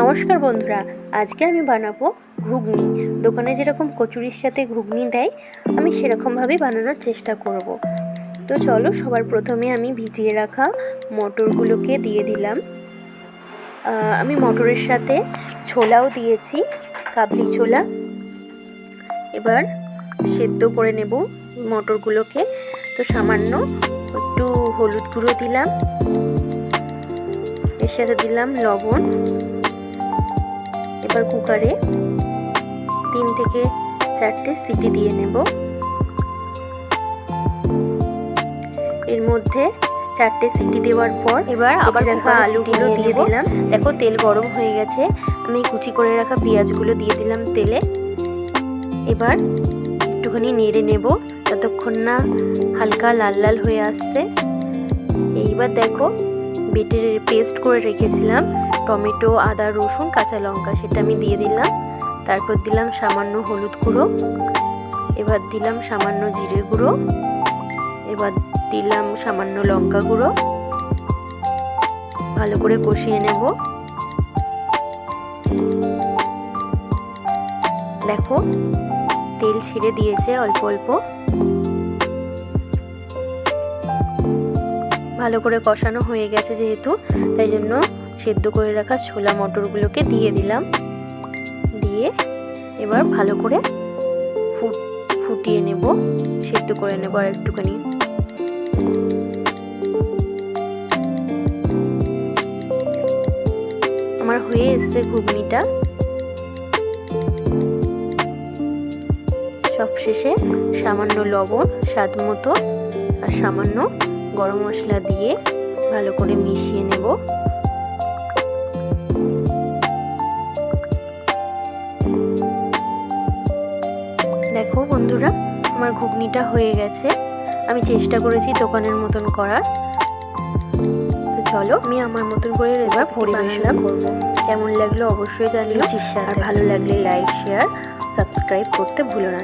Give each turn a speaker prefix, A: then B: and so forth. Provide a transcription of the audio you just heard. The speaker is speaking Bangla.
A: নমস্কার বন্ধুরা, আজকে আমি বানাবো ঘুগনি। দোকানে যেরকম কচুরির সাথে ঘুগনি দেয়, আমি সেরকমভাবেই বানানোর চেষ্টা করব। তো চলো, সবার প্রথমে আমি ভিজিয়ে রাখা মটরগুলোকে দিয়ে দিলাম। আমি মটরের সাথে ছোলাও দিয়েছি, কাবলি ছোলা। এবার সেদ্ধ করে নেব মটরগুলোকে। তো সামান্য একটু হলুদ গুঁড়ো দিলাম। এর সাথে দিলাম লবণ। এবার কুকারে তিন থেকে চারটে সিটি দিয়ে নেব। এর মধ্যে চারটে সিটি দেওয়ার পর এবার আবার রাখা আলুগুলো দিয়ে দিলাম। দেখো তেল গরম হয়ে গেছে। আমি কুচি করে রাখা পেঁয়াজগুলো দিয়ে দিলাম তেলে। এবার একটুখানি নেড়ে নেব ততক্ষণ না হালকা লাল লাল হয়ে আসছে। এইবার দেখো বেটের পেস্ট করে রেখেছিলাম, টমেটো, আদা, রসুন, কাঁচা লঙ্কা, সেটা আমি দিয়ে দিলাম। তারপর দিলাম সামান্য হলুদ গুঁড়ো। এবার দিলাম সামান্য জিরে গুঁড়ো। এবার দিলাম সামান্য লঙ্কা গুঁড়ো। ভালো করে কষিয়ে নেব। দেখো, তেল ছেড়ে দিয়েছে অল্প অল্প। ভালো করে কষানো হয়ে গেছে যেহেতু, তাই জন্য সেদ্ধ করে রাখা ছোলা মটরগুলোকে দিয়ে দিলাম। দিয়ে এবার ভালো করে ফুট, ফুটিয়ে নেব, সেদ্ধ করে নেব আর একটুখানি। আমার হয়ে এসছে ঘুগনিটা। সবশেষে সামান্য লবণ, স্বাদ মতো আর সামান্য গরম মশলা দিয়ে ভালো করে মিশিয়ে নেব। দেখো বন্ধুরা আমার ঘুগনিটা হয়ে গেছে। আমি চেষ্টা করেছি দোকানের মতন করার। তো চলো আমি আমার মতন করে এবার পরিবেশন করব। কেমন লাগল অবশ্যই জানিও। আর ভালো লাগলে লাইক শেয়ার সাবস্ক্রাইব করতে ভুলো না।